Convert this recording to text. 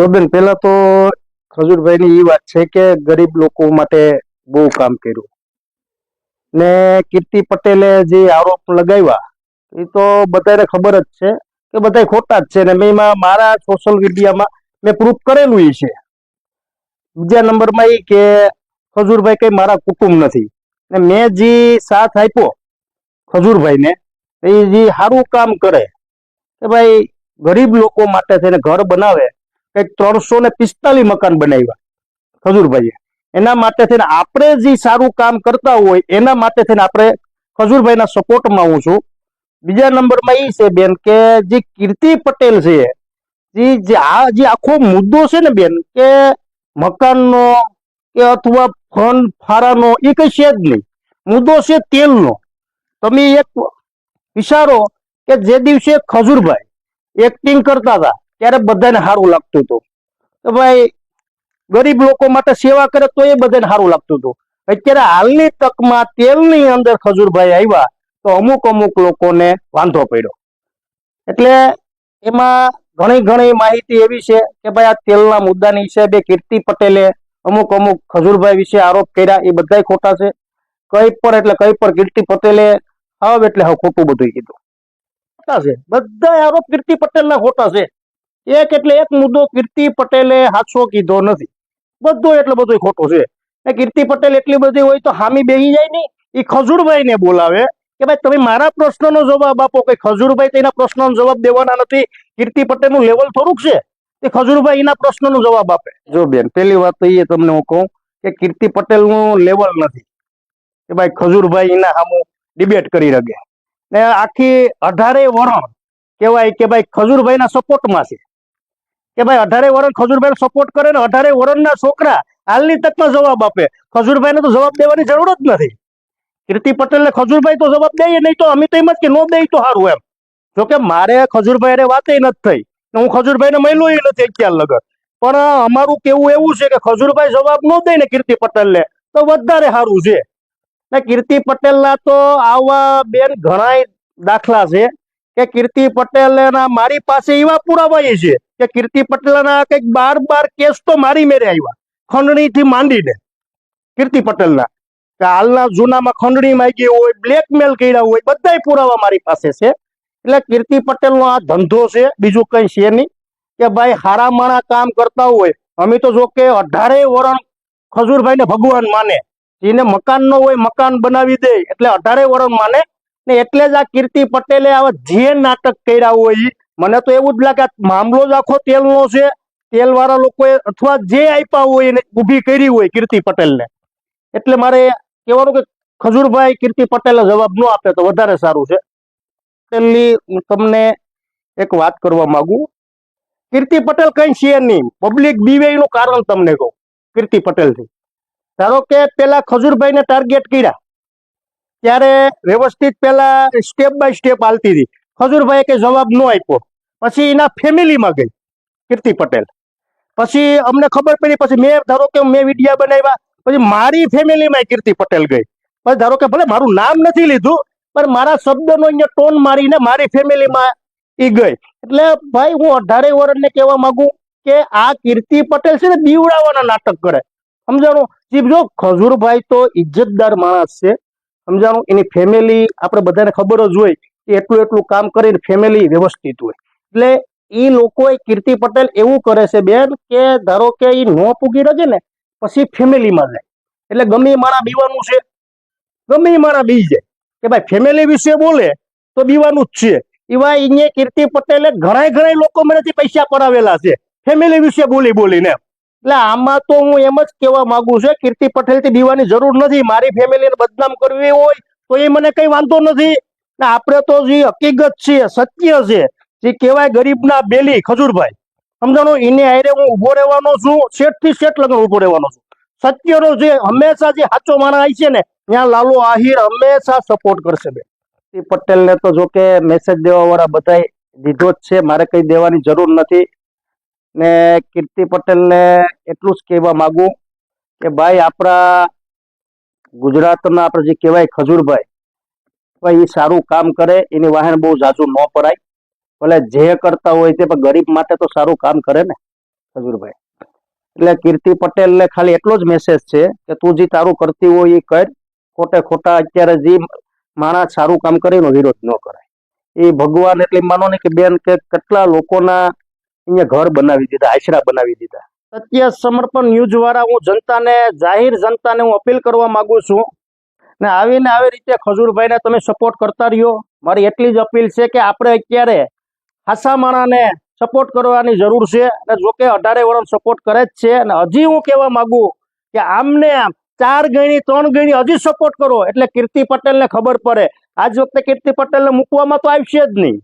જો બેન પેલા તો ખજૂરભાઈની એ વાત છે કે ગરીબ લોકો માટે બહુ કામ કર્યું. ને કીર્તિ પટેલે જે આરોપ લગાવ્યા એ તો બધાને ખબર જ છે કે બધા ખોટા જ છે ને મેં એમાં મારા સોશિયલ મીડિયામાં મેં પ્રૂફ કરેલું એ છે. બીજા નંબરમાં એ કે ખજૂરભાઈ કઈ મારા કુટુંબ નથી. ને મેં જે સાથ આપ્યો ખજૂરભાઈને, એ જે સારું કામ કરે, કે ભાઈ ગરીબ લોકો માટે થઈને ઘર બનાવે કંઈક ત્રણસો ને પિસ્તાલીસ મકાન બનાવ્યા ખજૂરભાઈએ. એના માટે થઈને આપણે જે સારું કામ કરતા હોય, એના માટે થઈને આપણે ખજૂરભાઈના સપોર્ટમાં હું છું. બીજા નંબરમાં એ છે બેન કે જે કીર્તિ પટેલ છે જે જે આ જે આખો મુદ્દો છે ને બેન કે મકાનનો કે અથવા ફંડ ફારાનો એ કઈ છે જ નહીં. મુદ્દો છે તેલનો. તમે એક વિચારો કે જે દિવસે ખજૂરભાઈ એક્ટિંગ કરતા હતા ત્યારે બધાને સારું લાગતું હતું. તો ભાઈ, ગરીબ લોકો માટે સેવા કરે તો એ બધાને સારું લાગતું હતું. અત્યારે હાલની તકમાં તેલની અંદર ખજૂરભાઈ આવ્યા તો અમુક અમુક લોકોને વાંધો પડ્યો. એટલે એમાં ઘણી ઘણી માહિતી એવી છે કે ભાઈ, આ તેલના મુદ્દાની હિસાબે કીર્તિ પટેલે અમુક અમુક ખજૂરભાઈ વિશે આરોપ કર્યા, એ બધાય ખોટા છે. કઈ પણ એટલે કઈ પણ કીર્તિ પટેલે હાવ એટલે હાવ ખોટું બધું કીધું. ખોટા છે. બધા આરોપ કીર્તિ પટેલના ખોટા છે. એક એટલે એક મુદ્દો કીર્તિ પટેલે હાથો કીધો નથી. બધો એટલે બધો ખોટો છે. ને કીર્તિ પટેલ એટલી બધી હોય તો હામી બેહી જાય નહીં એ ખજૂરભાઈને બોલાવે કે ભાઈ તમે મારા પ્રશ્નનો જવાબ આપો. કે ખજૂરભાઈ તેના પ્રશ્નનો જવાબ દેવાના નથી. કીર્તિ પટેલનું લેવલ થોડુંક છે. એ ખજૂરભાઈ એના પ્રશ્નનો જવાબ આપે. જો બેન, પેલી વાત તો એ તમને હું કહું કે કીર્તિ પટેલનું લેવલ નથી. કે ભાઈ ખજૂરભાઈ એના સામું ડિબેટ કરી શકે ને આખી અઢારે વરણ કહેવાય કે ભાઈ ખજૂરભાઈના સપોર્ટમાં છે. કે ભાઈ અઢારે વરણ ખજૂરભાઈ સપોર્ટ કરે ને અઢારે વરણના છોકરા હાલની તકમાં જવાબ આપે. ખજૂરભાઈને તો જવાબ દેવાની જરૂર જ નથી. કીર્તિ પટેલને ખજૂરભાઈ તો જવાબ દે નહીં તો અમે તો એમ જ કે નો દે તો સારું એમ. જોકે મારે ખજૂરભાઈ વાતે નથી થઈ. ને હું ખજૂરભાઈને મળ્યો નથી અત્યાર લગન. પણ અમારું કેવું એવું છે કે ખજૂરભાઈ જવાબ ન દે ને કીર્તિ પટેલને, તો વધારે સારું છે. ને કીર્તિ પટેલના તો આવા બેન ઘણા દાખલા છે. કે કીર્તિ પટેલના મારી પાસે એવા પુરાવા છે કે કીર્તિ પટેલના કંઈક બાર બાર કેસ તો મારી મેરે આવ્યા ખંડણીથી માંડીને. કીર્તિ પટેલના, કે હાલના જૂનામાં ખંડણી માંગી હોય બ્લેકમેલ કર્યા હોય, બધાય પુરાવા મારી પાસે છે. એટલે કીર્તિ પટેલનો આ ધંધો છે, બીજું કઈ છે નહીં, કે ભાઈ હારા માણા કામ કરતા હોય, અમે તો જો કે અઢારે વરણ ખજૂરભાઈને ભગવાન માને, જેને મકાન નો હોય મકાન બનાવી દે, એટલે અઢારે વરણ માને ને એટલે જ આ કીર્તિ પટેલે આવા જે નાટક કર્યા હોય મને તો એવું જ લાગે મામલો જ આખો તેલનો છે. તેલ વાળા લોકોએ અથવા જે આપ્યા હોય એને ઊભી કરી હોય કીર્તિ પટેલને. એટલે મારે કહેવાનું કે ખજૂરભાઈ, કીર્તિ પટેલે જવાબ ન આપે તો વધારે સારું છે. પટેલની તમને એક વાત કરવા માંગુ. કીર્તિ પટેલ કઈ છે નહીં. પબ્લિક બીવે કારણ તમને કહું, કીર્તિ પટેલથી. ધારો કે પેલા ખજૂરભાઈને ટાર્ગેટ કર્યા. ત્યારે વ્યવસ્થિત પેલા સ્ટેપ બાય સ્ટેપ હાલતી હતી ખજૂરભાઈ કઈ જવાબ ન આપ્યો. પછી એના ફેમિલીમાં ગઈ, કીર્તિ પટેલ. પછી અમને ખબર પડી, પછી મેં, ધારો કે મેં વિડીયા બનાવ્યા, પછી મારી ફેમિલીમાં કીર્તિ પટેલ ગઈ. પછી ધારો કે ભલે મારું નામ નથી લીધું, પણ મારા શબ્દનો અહીંયા ટોન મારીને મારી ફેમિલીમાં એ ગઈ. એટલે ભાઈ, હું અઢારે વર્ષને કહેવા માંગુ કે આ કીર્તિ પટેલ છે ને બીવડાવવાના નાટક કરે. સમજાણું? જો ખજૂરભાઈ તો ઇજ્જતદાર માણસ છે સમજાણું? એની ફેમિલી આપણે બધાને ખબર જ હોય કે એટલું એટલું કામ કરીને ફેમિલી વ્યવસ્થિત હોય. એટલે એ લોકોએ કીર્તિ પટેલ એવું કરે છે, બેન, કે ધારો કે એ નો પૂગી રહે ને, પછી ફેમિલીમાં જાય. એટલે ગમે મારા બીવાનું છે. ગમે મારા બી જાય કે ભાઈ ફેમિલી વિશે બોલે તો બીવાનું જ છે. એવા અહીંયા કીર્તિ પટેલે ઘણા ઘણા લોકો મારાથી પૈસા પડાવેલા છે. ફેમિલી વિશે બોલી બોલીને. એટલે આમાં તો હું એમ જ કહેવા માંગુ છું, કીર્તિ પટેલથી બીવાની જરૂર નથી. મારી ફેમિલીને બદનામ કરવી હોય તો એ મને કંઈ વાંધો નથી. ને આપણે તો જે હકીકત છે, સત્ય છે, જે કહેવાય ગરીબના બેલી, ખજૂરભાઈ. સમજાણો? એને હારે હું ઊભો રહેવાનો છું શેઠથી શેઠ લગ્ન ઊભો રહેવાનો છું. સત્યનો જે હંમેશા જે સાચો માણસ આવી છે ને, ત્યાં લાલુ આહિર હંમેશા સપોર્ટ કરશે બે પટેલને તો જો કે મેસેજ દેવાવાળા બધાએ દીધો જ છે, મારે કંઈ દેવાની જરૂર નથી. ને કીર્તિ પટેલને એટલું જ કહેવા માગું કે ભાઈ, આપણા ગુજરાતના આપણે જે કહેવાય ખજૂરભાઈ ભાઈ એ સારું કામ કરે, એની વાહન બહુ ઝાઝું ન પરાય ભલે જે કરતા હોય તે, પણ ગરીબ માટે તો સારું કામ કરે ને ખજૂરભાઈ. એટલે કીર્તિ પટેલને ખાલી એટલો જ મેસેજ છે કે તું જે તારું કરતી હોય એ કર, ખોટે ખોટા અત્યારે જે માણસ સારું કામ કરે એનો વિરોધ ન કરાય. એ ભગવાન એટલે માનો ને કે બેન, કે કેટલા લોકોના અહીંયા ઘર બનાવી દીધા, આશરા બનાવી દીધા. સત્ય સમર્પણ ન્યૂઝ વાળા હું જનતાને, જાહેર જનતાને હું અપીલ કરવા માંગુ છું ને આવીને આવી રીતે ખજૂરભાઈને તમે સપોર્ટ કરતા રહ્યો. મારી એટલી જ અપીલ છે કે આપણે અત્યારે હાસા માણાને સપોર્ટ કરવાની જરૂર છે અને જોકે અઢારે વર્ષ સપોર્ટ કરે જ છે અને હજી હું કહેવા માંગુ કે આમને આમ ચાર ગણી, ત્રણ ગણી હજી સપોર્ટ કરો. એટલે કીર્તિ પટેલને ખબર પડે. આજ વખતે કીર્તિ પટેલને મૂકવામાં તો આવશે જ નહીં.